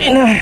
Ina.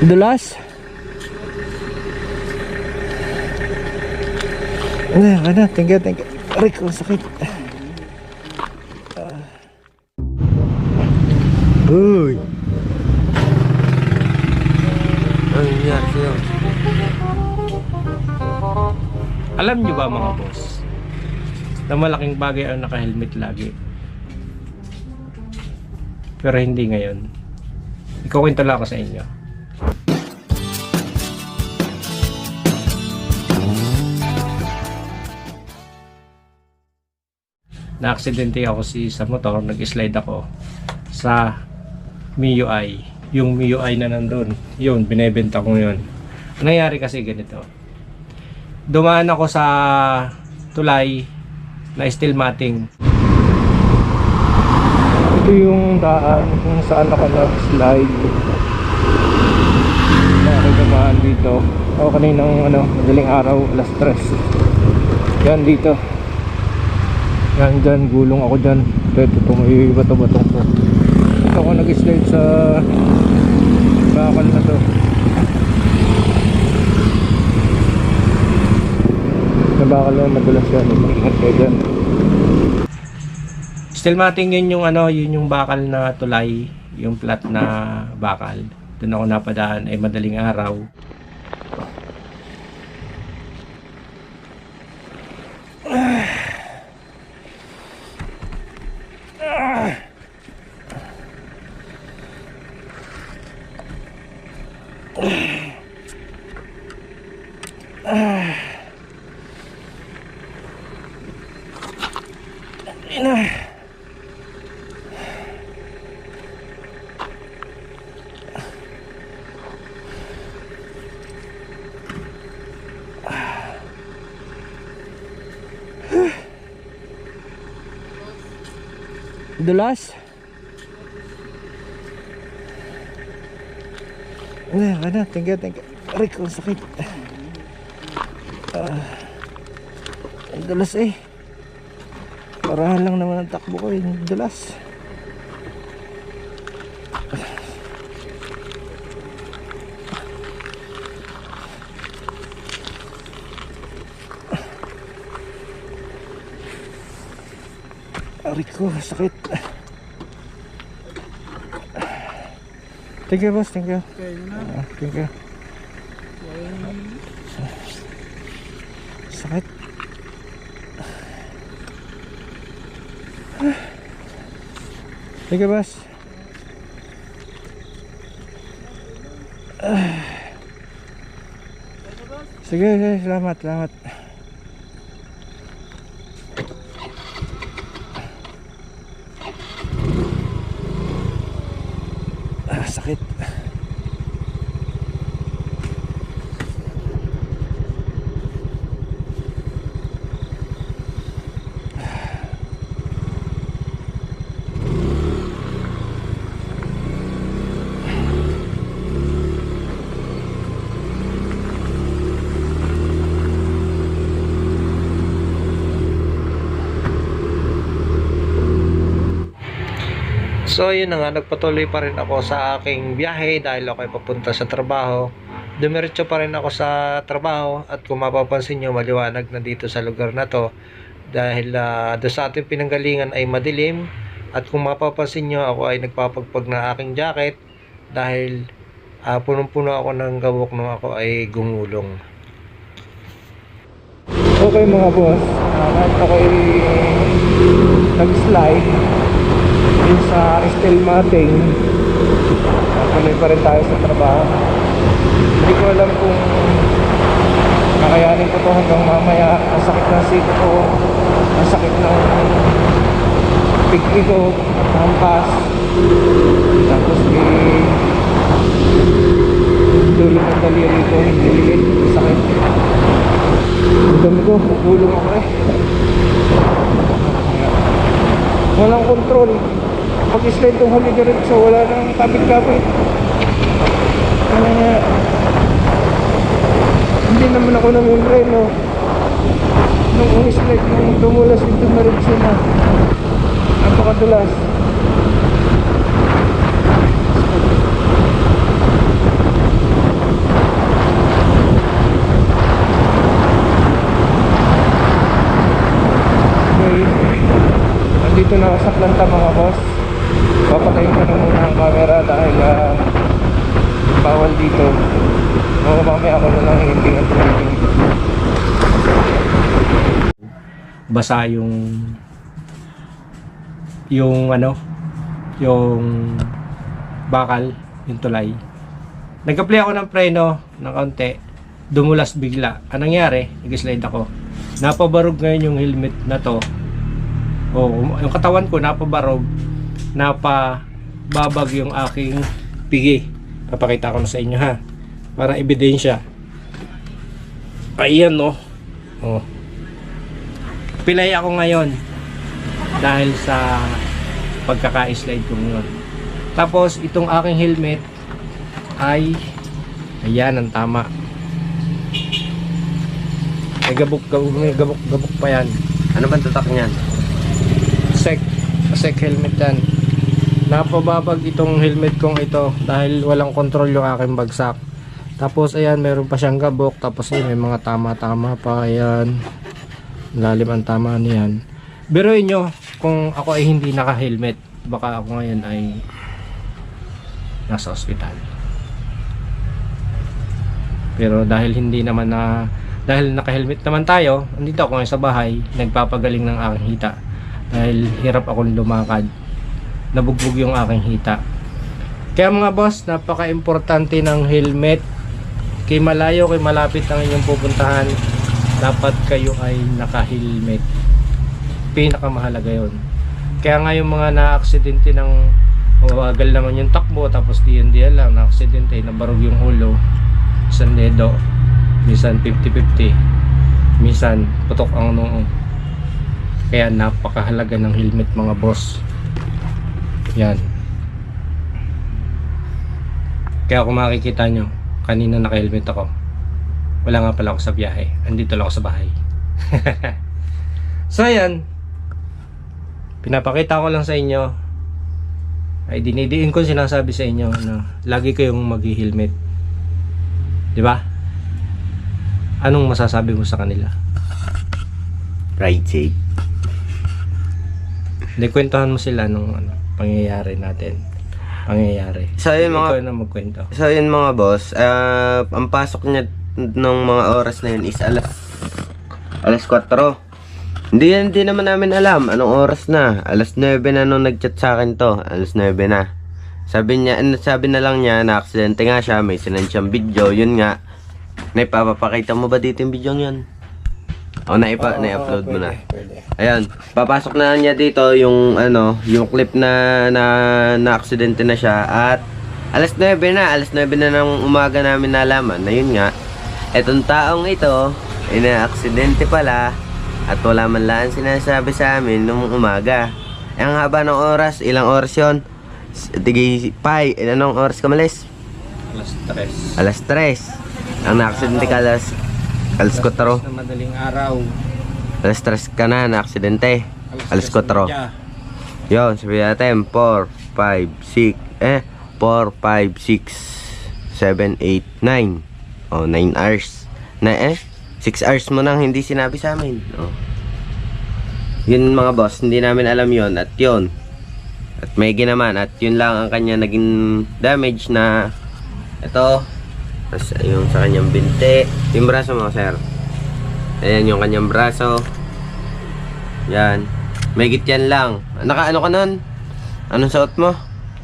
Dulas? Ano, ano, thank you, thank you. Aray ko, sakit. Uy. Ano nangyari sa'yo? Alam nyo ba mga boss, na malaking bagay ang naka-helmet lagi. Pero hindi ngayon. Ikukwento lang ako sa inyo. Na-aksidente ako si sa motor, nag-slide ako sa MIUI. Yung MIUI na nandun. Yun, binebenta ko yun. Ang nangyari kasi ganito. Dumaan ako sa tulay na steel matting. Ito yung daan kung saan ako nag-slide. Na ako dumaan dito. Ako kaninang ano, madaling araw, alas 3. Yan dito. Yan dyan, gulong ako dyan. Ito, ito, ito, may bato-batong to. Ito ako nag-slide sa bakal na to. Sa bakal na madalas yan. Ingat kayo dyan. Still mating yun yung ano, yun yung bakal na tulay, yung flat na bakal. Doon ako napadaan ay madaling araw. Ina. Dulas? Ano, ano, thank you, thank you. Aray ko, sakit. Ah, ang dulas eh. Parahan lang naman ang takbo ko yung dulas. Aray ko, sakit. Thank you, boss. Thank you. Ah, thank you. Sakit. Boss. Ah. Sige, sige, salamat, salamat. Ah, sakit. So yun na nga, nagpatuloy pa rin ako sa aking biyahe dahil ako ay papunta sa trabaho. Dumiretso pa rin ako sa trabaho at kung mapapansin nyo, maliwanag na dito sa lugar na to dahil uh, doon sa ating pinanggalingan ay madilim at kung mapapansin nyo, ako ay nagpapagpag na aking jacket dahil uh, punong-puno ako ng gawok nung ako ay gumulong. Okay mga boss, uh, ako ay nag-slide yung sa steel matting tuloy pa rin tayo sa trabaho hindi ko alam kung kakayanin ko to hanggang mamaya ang sakit ng sito ko ang sakit ng pigli ko hampas tapos eh dulo ng daliri ko hindi sakit dami ko, gulong ako eh. Walang control. Pag slide tong huli diretso, wala nang kapit-kapit. Ano nga? Hindi naman ako namimbreno. Nung umi-slide nung dumulas yung dumiretso na. Napakadulas. Nandito na sa planta mga boss. Papatayin ko na muna ang camera dahil ah, bawal dito. O mamaya ako na lang hindi at hindi. Basa yung yung ano yung bakal yung tulay. Nag-apply ako ng preno ng kaunti dumulas bigla. Anong nangyari? Nag-slide ako. Napabarog ngayon yung helmet na to. O yung katawan ko napabarog napababag yung aking pigi papakita ko na sa inyo ha? Para ebidensya. Ayan no? Oh. pilay ako ngayon. Dahil sa pagkaka-slide ko ngayon. Tapos itong aking helmet ay ayan ang tama. May gabok gabok gabok gabok pa yan. Ano bang tatak niyan? sec sec helmet yan. Napababag itong helmet kong ito dahil walang control yung aking bagsak. Tapos ayan meron pa siyang gabok. Tapos ayan, may mga tama tama pa ayan. Lalim ang tama niyan. Biruin nyo kung ako ay hindi naka helmet baka ako ngayon ay nasa ospital. Pero dahil hindi naman na dahil naka-helmet naman tayo, andito ako ngayon sa bahay, nagpapagaling ng aking hita. Dahil hirap akong lumakad. Nabugbog yung aking hita. Kaya mga boss, napaka-importante ng helmet. Kay malayo, kay malapit ang inyong pupuntahan, dapat kayo ay naka-helmet. Pinakamahalaga yon. Kaya nga yung mga na-aksidente ng mawagal naman yung takbo, tapos DND lang, na-aksidente, nabarog yung ulo, isang dedo, minsan 50-50 minsan putok ang noo kaya napakahalaga ng helmet mga boss. Yan. Kaya kung makikita nyo kanina naka-helmet ako. Wala nga pala ako sa biyahe. Andito lang ako sa bahay. So yan pinapakita ko lang sa inyo. Ay dinidiin ko sinasabi sa inyo na lagi kayong mag-helmet. Di ba? Anong masasabi mo sa kanila? Ride safe. Hindi, kwentuhan mo sila nung ano, pangyayari natin. Pangyayari. So, yun Ikaw mga, na magkwento. so yun mga boss, ah, ang pasok niya nung mga oras na yun is alas, alas 4. Hindi hindi naman namin alam anong oras na. Alas 9 na nung nagchat sa akin to. Alas 9 na. Sabi niya, ano, sabi na lang niya na aksidente nga siya, may sinend siyang video, yun nga. Naipapakita mo ba dito yung video yun? O naipa, na-upload mo na. Pwede. Ayan, papasok na niya dito yung ano, yung clip na na na aksidente na siya at alas 9 na, alas 9 na ng umaga namin nalaman na yun nga. Etong taong ito, ay na-aksidente pala at wala man lang sinasabi sa amin nung umaga. Eh, ang haba ng oras, ilang oras yon? Tigi, pai, ilang oras ka malis? Alas 3. Alas 3. Ang na-aksidente ka alas, alas 4. Na madaling araw. Alas 3 ka na na-aksidente. Alas 4. media. Yon, sabi natin, 4, 5, 6, eh, 4, 5, 6, 7, 8, 9. Oh, 9 hours. Na eh, 6 hours mo nang hindi sinabi sa amin. Oh. Yun mga boss, hindi namin alam yon at yon. At may ginaman at yun lang ang kanya naging damage na ito. Tapos yung sa kanyang binte. Yung braso mo, sir. Ayan yung kanyang braso. Yan. May yan lang. Naka ano ka nun? Anong suot mo?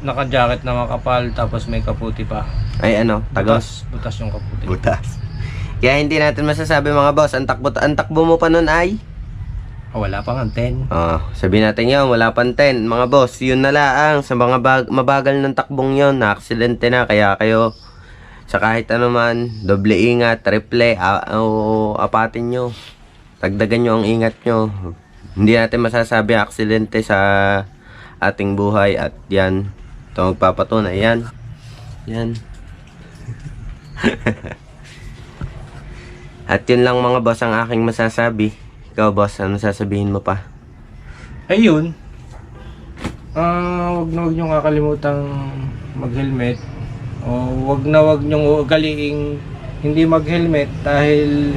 Naka-jacket na makapal tapos may kaputi pa. Ay ano, tagos. Butas, butas yung kaputi. Butas. Kaya hindi natin masasabi mga boss, ang takbo, ang takbo mo pa nun ay? Ah, wala pang anten. Oh, sabi natin yun, wala pang 10. Mga boss, yun na lang sa mga bag, mabagal ng takbong yon na aksidente na, kaya kayo Sa kahit ano man, doble ingat, triple, o apatin nyo. Tagdagan nyo ang ingat nyo. Hindi natin masasabi aksidente sa ating buhay at yan. Ito magpapatunay. Yan. Yan. at yun lang mga boss ang aking masasabi. Ikaw boss, ano sasabihin mo pa? Ayun. Ah, wag na wag niyo kakalimutang mag-helmet. O wag na wag niyo ugaliing hindi mag-helmet dahil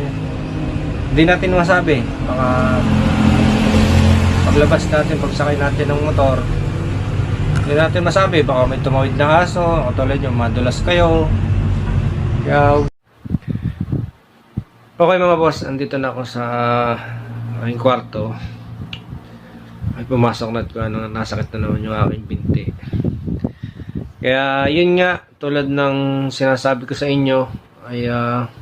hindi natin masabi. Baka paglabas natin, pagsakay natin ng motor, hindi natin masabi. Baka may tumawid na aso, katulad nyo, madulas kayo. Kaya, okay mga boss, andito na ako sa aking kwarto ay pumasok na at ano, nasakit na naman yung aking binti. Kaya yun nga, tulad ng sinasabi ko sa inyo, ay ah,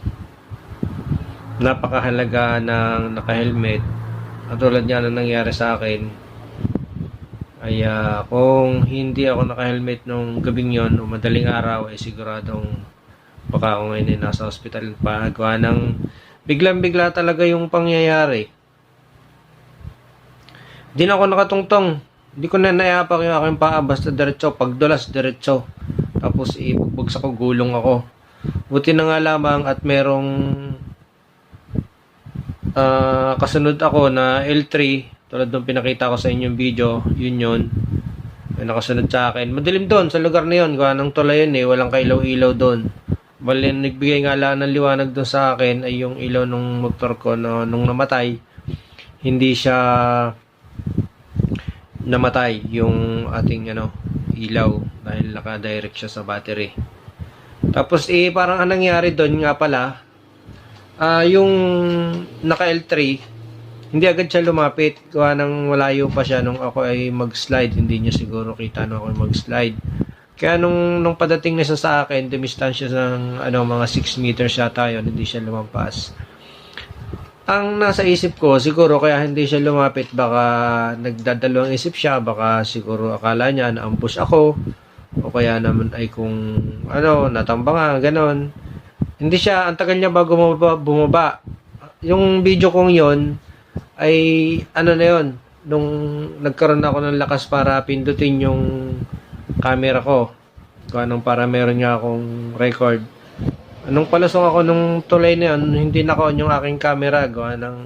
napakahalaga ng naka-helmet. At tulad nga na nangyari sa akin, ay ah, kung hindi ako naka-helmet nung gabing yon o madaling araw, ay siguradong baka ako ngayon ay nasa hospital pa. Gawa ng biglang-bigla talaga yung pangyayari. Di na ako nakatungtong. Hindi ko na naiapak yung aking paa. Basta diretso. Pagdulas, diretso. Tapos ibugbog ko, gulong ako. Buti na nga lamang at merong ah, kasunod ako na L3. Tulad nung pinakita ko sa inyong video. Yun yun. May nakasunod sa akin. Madilim doon sa lugar na yun. Gawa ng tulay yun eh. Walang kailaw-ilaw doon. Bali, nagbigay nga lang ng liwanag doon sa akin ay yung ilaw ng motor ko na nung namatay. Hindi siya namatay yung ating ano ilaw dahil naka-direct siya sa battery. Tapos eh parang anong nangyari doon nga pala ah yung naka L3 hindi agad siya lumapit. Gawa nang malayo pa siya nung ako ay mag-slide. Hindi niya siguro kita nung ako mag-slide. Kaya nung, nung padating na siya sa akin dumistansya ng ano mga 6 meters yata yun. Hindi siya lumampas ang nasa isip ko, siguro kaya hindi siya lumapit, baka nagdadalawang isip siya, baka siguro akala niya na ambush ako, o kaya naman ay kung, ano, natambanga, ganon. Hindi siya, ang tagal niya bago bumaba, bumaba. Yung video kong yon ay, ano na yon nung nagkaroon ako ng lakas para pindutin yung camera ko. Kung anong para meron nga akong record. Anong palusong ako nung tulay na yun, hindi na ko yung aking camera. Gawa ng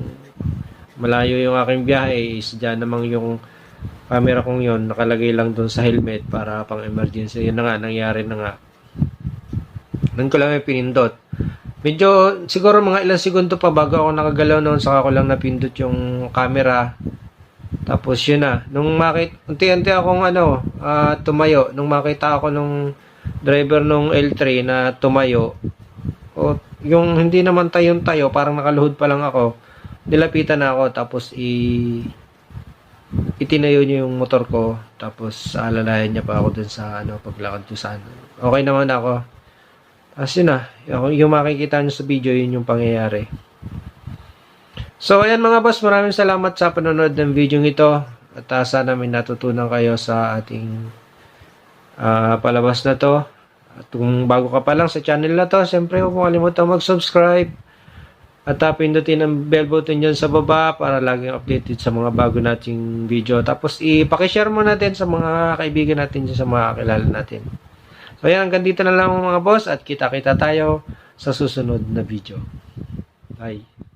malayo yung aking biyahe. Is dyan namang yung camera kong yun, nakalagay lang dun sa helmet para pang emergency. Yun na nga, nangyari na nga. Doon ko lang may pinindot. Medyo, siguro mga ilang segundo pa bago ako nakagalaw noon, saka ko lang napindot yung camera. Tapos yun na. Nung makit, unti-unti akong ano, ah, tumayo. Nung makita ako nung driver nung L3 na tumayo, yung hindi naman tayong tayo, parang nakaluhod pa lang ako. Nilapitan na ako tapos i itinayo niya yung motor ko tapos alalayan niya pa ako dun sa ano paglakad ko sa ano. Okay naman ako. As yun na, yung, makikita niyo sa video yun yung pangyayari. So ayan mga boss, maraming salamat sa panonood ng video ito at uh, sana may natutunan kayo sa ating ah, palabas na to. At kung bago ka pa lang sa channel na to, siyempre huwag mong kalimutan mag-subscribe. At uh, pindutin ang bell button dyan sa baba para laging updated sa mga bago nating video. Tapos ipakishare mo natin sa mga kaibigan natin sa mga kilala natin. So yan, hanggang dito na lang mga boss at kita-kita tayo sa susunod na video. Bye.